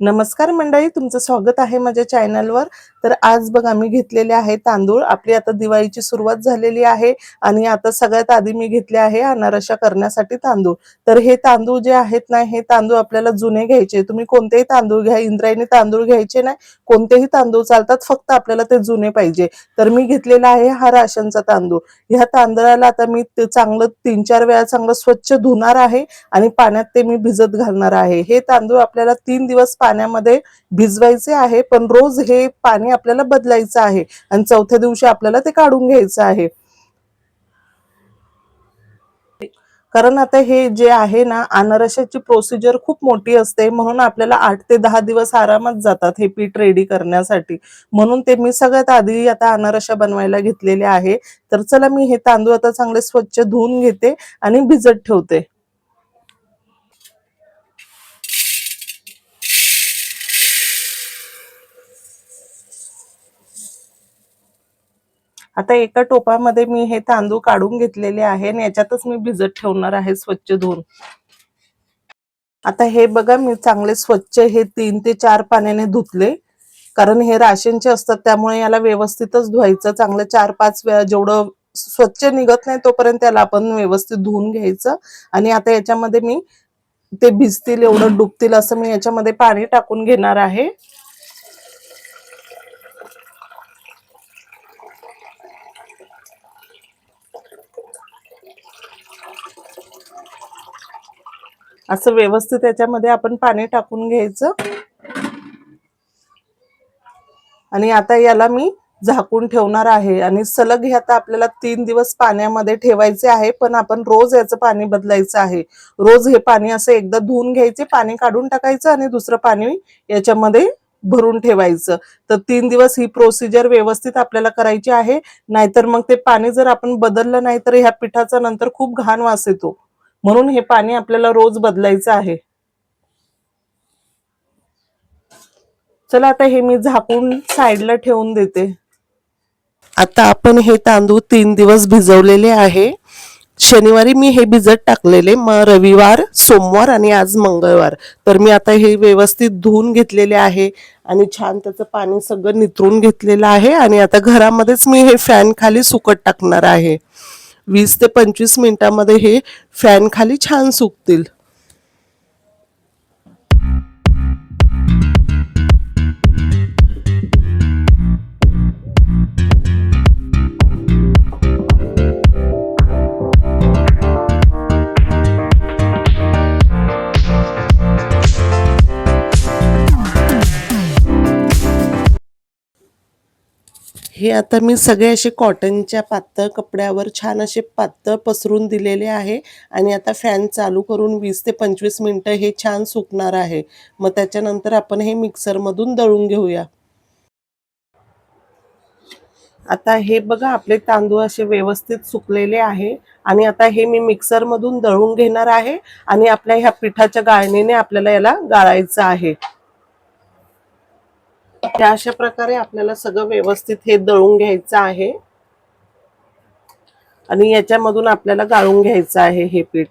नमस्कार मंडळी तुमचं स्वागत आहे माझ्या चॅनलवर. तर आज बघा मी घेतलेले आहे तांदूळ. आपली आता दिवाळीची सुरुवात झालेली आहे आणि आता सगळ्यात आधी मी घेतले आहे अनारशा करण्यासाठी तांदूळ. तर हे तांदूळ जे आहेत ना हे तांदूळ आपल्याला जुने घ्यायचे. तुम्ही कोणतेही तांदूळ घ्या इंद्रायणी तांदूळ घ्यायचे नाही. कोणतेही तांदूळ चालतात फक्त आपल्याला ते जुने पाहिजे. तर मी घेतलेला आहे हा राशनचा तांदूळ. ह्या तांदळाला आता मी चांगलं तीन चार वेळा चांगलं स्वच्छ धुणार आहे आणि पाण्यात ते मी भिजत घालणार आहे. हे तांदूळ आपल्याला तीन दिवस पाण्यामध्ये भिजवायचे आहे पण रोज हे पाणी आपल्याला बदलायचं आहे आणि चौथ्या दिवशी आपल्याला ते काढून घ्यायचं आहे. कारण आता हे जे आहे ना अनारशाची प्रोसिजर खूप मोठी असते म्हणून आपल्याला आठ ते दहा दिवस आरामात जातात हे पीठ रेडी करण्यासाठी. म्हणून ते मी सगळ्यात आधी आता अनारशा बनवायला घेतलेले आहे. तर चला मी हे तांदूळ आता चांगले स्वच्छ धुवून घेते आणि भिजत ठेवते. आता एका टोपामध्ये मी हे तांदूळ काढून घेतलेले आहे आणि याच्यातच मी भिजत ठेवणार आहे स्वच्छ धुवून. आता हे बघा मी चांगले स्वच्छ हे तीन ते चार पाण्याने धुतले. कारण हे राशनचे असतात त्यामुळे याला व्यवस्थितच धुवायचं. चांगलं चार पाच वेळा जेवढं स्वच्छ निघत नाही तोपर्यंत त्याला आपण व्यवस्थित धुवून घ्यायचं. आणि आता याच्यामध्ये मी ते भिजतील एवढं डुबतील असं मी याच्यामध्ये पाणी टाकून घेणार आहे. असं व्यवस्थित याच्यामध्ये आपण पाणी टाकून घ्यायचं. आणि आता याला मी झाकून ठेवणार आहे. आणि सलग हे आता आपल्याला तीन दिवस पाण्यामध्ये ठेवायचे आहे पण आपण रोज याचं पाणी बदलायचं आहे. रोज हे पाणी असं एकदा धुवून घ्यायचे पाणी काढून टाकायचं आणि दुसरं पाणी याच्यामध्ये भरून ठेवायचं. तर तीन दिवस ही प्रोसिजर व्यवस्थित आपल्याला करायची आहे. नाहीतर मग ते पाणी जर आपण बदललं नाही तर ह्या पिठाचा नंतर खूप घाण वास येतो. म्हणून हे पाणी आपल्याला रोज बदलायचं आहे. चला आता हे मी झाकून साईडला ठेवून देते. आता आपण हे तांदूळ तीन दिवस भिजवलेले आहे. शनिवारी मी हे भिजत टाकलेले मग रविवार सोमवार आणि आज मंगळवार. तर मी आता हे व्यवस्थित धुवून घेतलेले आहे आणि छान त्याचं पाणी सगळं नितरून घेतलेलं आहे आणि आता घरामध्येच मी हे फॅन खाली सुकट टाकणार आहे. वीस ते पंचवीस मिनटामध्ये हे फॅनखाली छान सुकतील. हे आता मी सगळे असे कॉटनच्या पातळ कपड्यावर छान असे पातळ पसरून दिलेले आहे. आणि आता फॅन चालू करून वीस ते पंचवीस मिनटं हे छान सुकणार आहे. मग त्याच्यानंतर आपण हे मिक्सरमधून दळून घेऊया. आता हे बघा आपले तांदूळ असे व्यवस्थित सुकलेले आहे. आणि आता हे मी मिक्सरमधून दळून घेणार आहे. आणि आपल्या ह्या पिठाच्या गाळणीने आपल्याला याला गाळायचं आहे. अशा प्रकारे आपल्याला सगळं व्यवस्थित हे दळून घ्यायचं आहे. आणि याच्यामधून आपल्याला गाळून घ्यायचं आहे हे पीठ.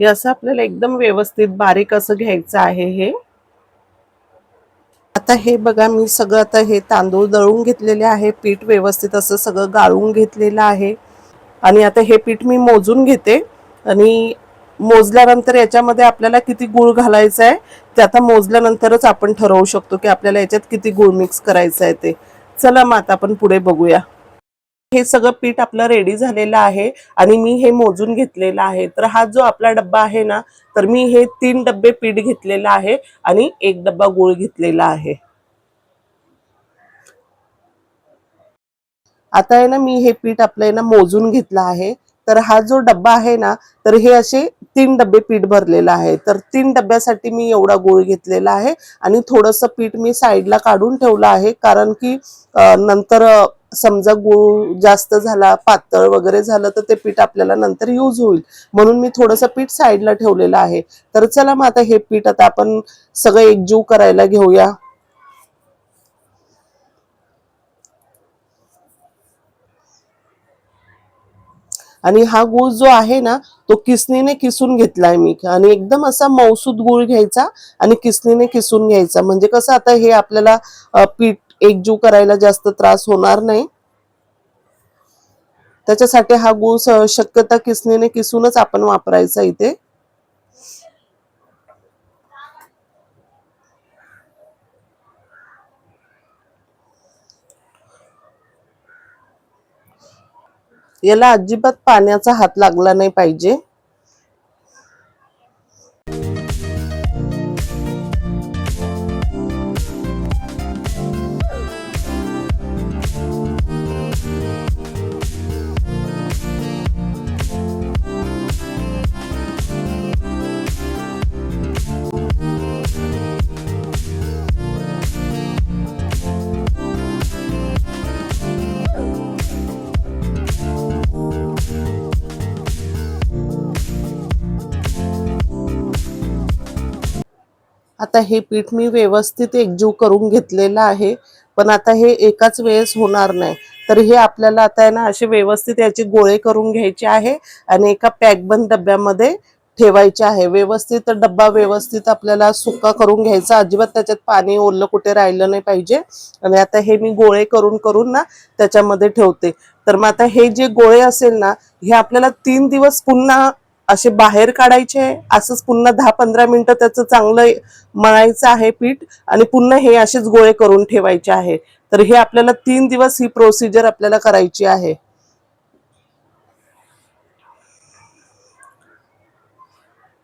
हे असं आपल्याला एकदम व्यवस्थित बारीक असं घ्यायचं आहे हे. आता हे बघा मी सगळं आता हे तांदूळ दळून घेतलेले आहे. पीठ व्यवस्थित असं सगळं गाळून घेतलेलं आहे. आणि आता हे पीठ मी मोजून घेते. आणि मोजल्यानंतर याच्यामध्ये आपल्याला किती गुळ घालायचा आहे ते आता मोजल्यानंतरच आपण ठरवू शकतो की आपल्याला याच्यात किती गुळ मिक्स करायचं आहे ते. चला मग आता आपण पुढे बघूया. हे सगळं पीठ आपलं रेडी झालेलं आहे आणि मी हे मोजून घेतलेलं आहे. तर हा जो आपला डब्बा आहे ना तर मी हे तीन डब्बे पीठ घेतलेलं आहे आणि एक डब्बा गुळ घेतलेला आहे. आता आहे ना मी हे पीठ आपलं आहे ना मोजून घेतलं आहे. तर हा जो डब्बा आहे ना तर हे असे तीन डबे पीठ भरलेलं आहे. तर तीन डब्यासाठी मी एवढा गोळ घेतलेला आहे आणि थोडंसं पीठ मी साईडला काढून ठेवलं आहे. कारण की नंतर समजा गूळ जास्त झाला पातळ वगैरे झालं तर ते पीठ आपल्याला नंतर यूज होईल. म्हणून मी थोडंसं पीठ साईडला ठेवलेलं आहे. तर चला मग आता हे पीठ आता आपण सगळं एकजीव करायला घेऊया. आणि हा गूळ जो आहे ना तो किसनीने किसून घेतलाय मी. आणि एकदम असा मौसूद गूळ घ्यायचा आणि किसनीने किसून घ्यायचा. म्हणजे कसं आता हे आपल्याला पीठ एकजीव करायला जास्त त्रास होणार नाही. त्याच्यासाठी हा गुळ शक्यता किसनीने किसूनच आपण वापरायचा इथे. याला अजिबात पाण्याचा हात लागला नाही पाहिजे. आता हे पीठ मी व्यवस्थित एकजीव करून घेतलेलं आहे पण आता हे एकाच वेळेस होणार नाही. तर हे आपल्याला आता आहे ना असे व्यवस्थित याचे गोळे करून घ्यायचे आहे आणि एका पॅकबंद डब्यामध्ये ठेवायचे आहे. व्यवस्थित डब्बा व्यवस्थित आपल्याला सुका करून घ्यायचा. अजिबात त्याच्यात पाणी ओलं कुठे राहिलं नाही पाहिजे. आणि आता हे मी गोळे करून करून ना त्याच्यामध्ये ठेवते. तर मग आता हे जे गोळे असेल ना हे आपल्याला तीन दिवस पुन्हा असे बाहेर काढायचे असंच पुन्हा दहा पंधरा मिनिटं त्याचं चांगलं मळायचं आहे पीठ आणि पुन्हा हे असेच गोळे करून ठेवायचे आहे. तर हे आपल्याला तीन दिवस ही प्रोसिजर आपल्याला करायची आहे.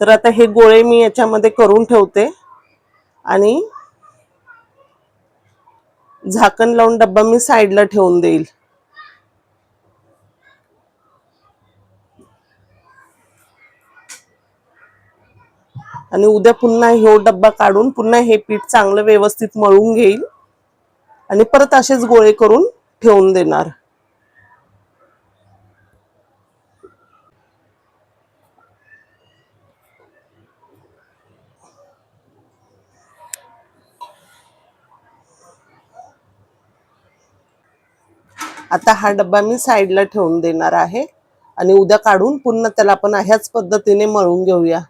तर आता हे गोळे मी याच्यामध्ये करून ठेवते आणि झाकण लावून डब्बा मी साईडला ठेवून देईल. आणि उद्या पुन्हा ह्यो डब्बा काढून पुन्हा हे पीठ चांगलं व्यवस्थित मळून घेईल. आणि परत असेच गोळे करून ठेवून देणार. आता हा डब्बा मी साईडला ठेवून देणार आहे. आणि उद्या काढून पुन्हा त्याला आपण ह्याच पद्धतीने मळून घेऊया.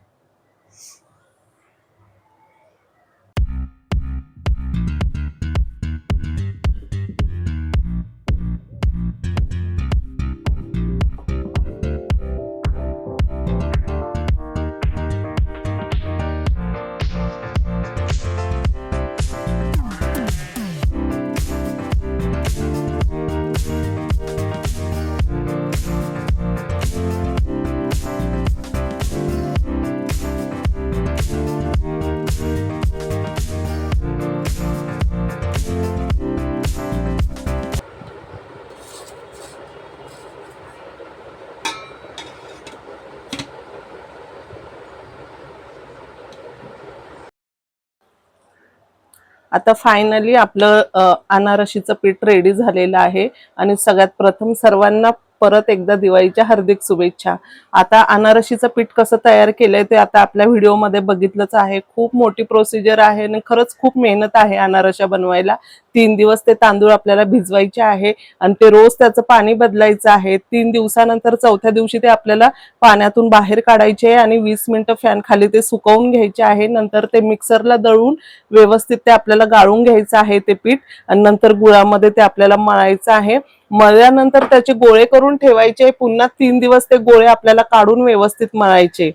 आता फायनली आपलं अनारशीचं पीठ रेडी झालेलं आहे. आणि सगळ्यात प्रथम सर्वांना परत एकदा दिवाळीच्या हार्दिक शुभेच्छा. आता अनारशीचं पीठ कसं तयार केलंय ते आता आपल्या व्हिडिओमध्ये बघितलंच आहे. खूप मोठी प्रोसिजर आहे आणि खरंच खूप मेहनत आहे अनारशा बनवायला. तीन दिवस ते तांदूळ आपल्याला भिजवायचे आहे आणि ते रोज त्याचं पाणी बदलायचं आहे. तीन दिवसानंतर चौथ्या दिवशी ते आपल्याला पाण्यातून बाहेर काढायचे आहे आणि वीस मिनिटं फॅन खाली ते सुकवून घ्यायचे आहे. नंतर ते मिक्सरला दळून व्यवस्थित ते आपल्याला गाळून घ्यायचं आहे ते पीठ आणि नंतर गुळामध्ये ते आपल्याला मळायचं आहे. मळल्यानंतर त्याचे गोळे करून ठेवायचे पुन्हा तीन दिवस ते गोळे आपल्याला काढून व्यवस्थित मळायचे.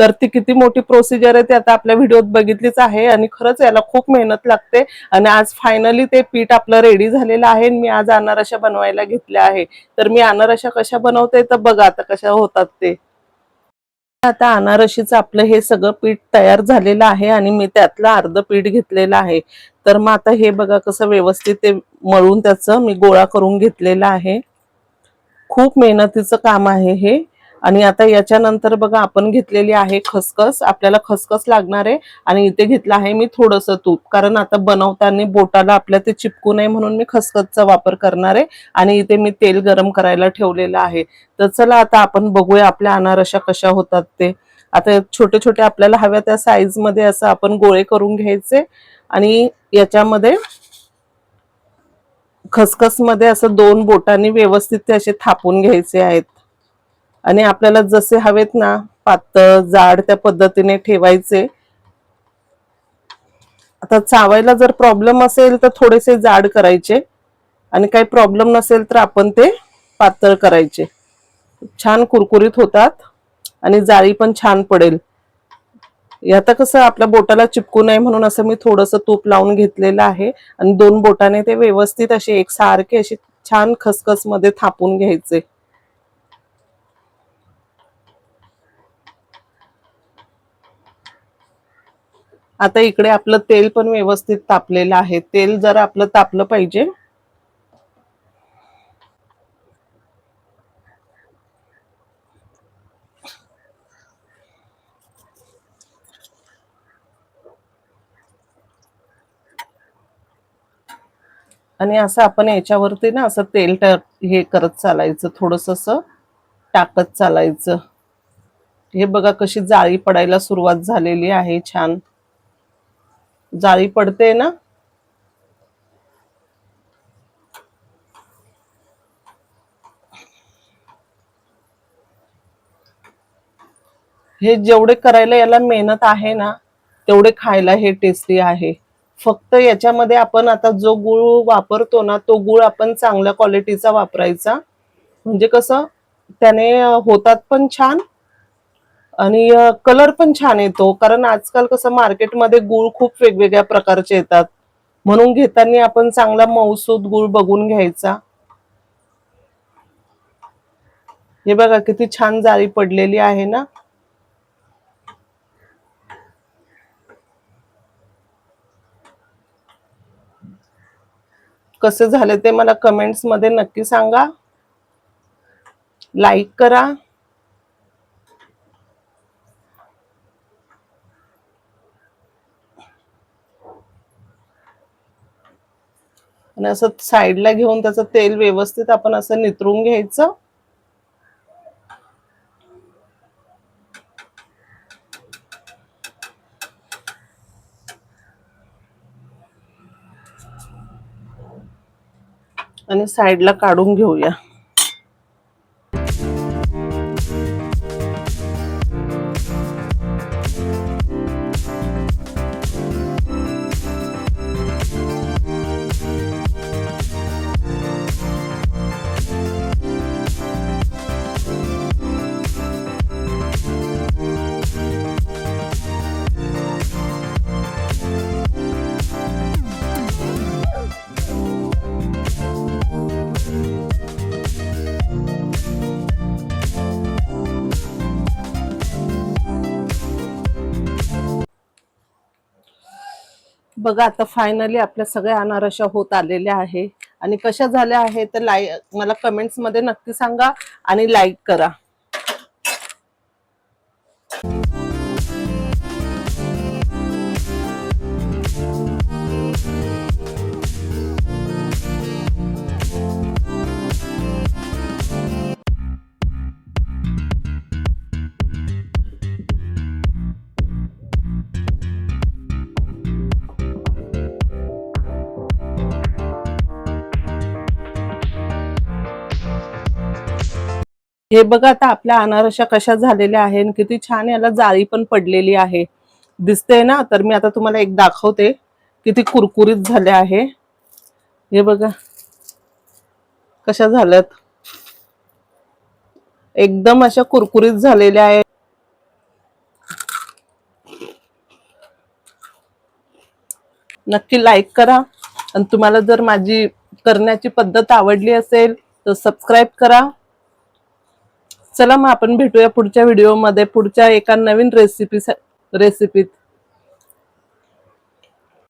तर ती किती मोठी प्रोसिजर आहे ते आता आपल्या व्हिडिओत बघितलीच आहे आणि खरंच याला खूप मेहनत लागते. आणि आज फायनली ते पीठ आपलं रेडी झालेलं आहे आणि मी आज अनारशा बनवायला घेतल्या आहे. तर मी अनारशा कशा बनवते तर बघा आता कशा होतात ते. आता अनारशीचं आपलं हे सगळं पीठ तयार झालेलं आहे आणि मी त्यातलं अर्ध पीठ घेतलेलं आहे. तर मग आता हे बघा कसं व्यवस्थित ते मळून त्याचं मी गोळा करून घेतलेलं आहे. खूप मेहनतीचं काम आहे हे. आणि आता याच्यानंतर बघा आपण घेतलेली आहे खसखस. आपल्याला खसखस लागणार आहे आणि इथे घेतलं आहे मी थोडंसं तूप. कारण आता बनवताना बोटाला आपल्या ते चिपकू नये म्हणून मी खसखसचा वापर करणार आहे. आणि इथे मी तेल गरम करायला ठेवलेलं आहे. तर चला आता आपण बघूया आपल्या अनारशा कशा होतात ते. आता छोटे छोटे आपल्याला हव्या त्या साईजमध्ये असं आपण गोळे करून घ्यायचे. आणि याच्यामध्ये खसखसमध्ये असं दोन बोटांनी व्यवस्थित ते असे थापून घ्यायचे आहेत. आणि आपल्याला जसे हवेत ना पातळ जाड त्या पद्धतीने ठेवायचे. आता चावायला जर प्रॉब्लेम असेल तर थोडेसे जाड करायचे. आणि काही प्रॉब्लेम नसेल तर आपण ते पातळ करायचे. छान कुरकुरीत होतात आणि जाळी पण छान पडेल. आता कसं आपल्या बोटाला चिपकू नये म्हणून असं मी थोडंसं तूप लावून घेतलेलं आहे. आणि दोन बोटाने ते व्यवस्थित असे एकसारखे असे छान खसखसमध्ये थापून घ्यायचे. आता इकडे आपलं तेल पण व्यवस्थित तापलेलं आहे. तेल जर आपलं तापलं पाहिजे आणि असं आपण याच्यावरती ना असं तेल हे करत चालायचं थोडस असं टाकत चालायचं. हे बघा कशी जाळी पडायला सुरुवात झालेली आहे छान. जाळी पडते ना? हे जेवढे करायला याला मेहनत आहे ना तेवढे खायला हे टेस्टी आहे. फक्त याच्यामध्ये आपण आता जो गुळ वापरतो ना तो गुळ आपण चांगल्या क्वालिटीचा वापरायचा. म्हणजे कसं त्याने होतात पण छान आणि कलर पण छान येतो. कारण आजकाल कसं मार्केटमध्ये गुळ खूप वेगवेगळ्या प्रकारचे येतात. म्हणून घेताना आपण चांगला मऊसूद गुळ बघून घ्यायचा. हे बघा किती छान जाळी पडलेली आहे ना. कसे झाले ते मला कमेंट्समध्ये नक्की सांगा. लाईक करा. आणि असं साईडला घेऊन त्याचं तेल व्यवस्थित आपण असं नितरून घ्यायचं. साईडला काढून घेऊया. बघा आता फायनली आपल्या सगळ्या अनारशा होत आलेल्या आहे. आणि कशा झाल्या आहे तर लाई मला कमेंट्समध्ये नक्की सांगा आणि लाईक करा. हे बघा आता आपल्या अनारशा कशा झालेल्या आहे आणि किती छान याला जाळी पण पडलेली आहे. दिसते ना? तर मी आता तुम्हाला एक दाखवते किती कुरकुरीत झाले आहे. हे बघा कशा झाल्यात? एकदम अशा कुरकुरीत झालेल्या आहे नक्की लाईक करा. आणि तुम्हाला जर माझी करण्याची पद्धत आवडली असेल तर सबस्क्राईब करा. चला मग आपण भेटूया पुढच्या व्हिडिओमध्ये पुढच्या एका नवीन रेसिपी रेसिपीत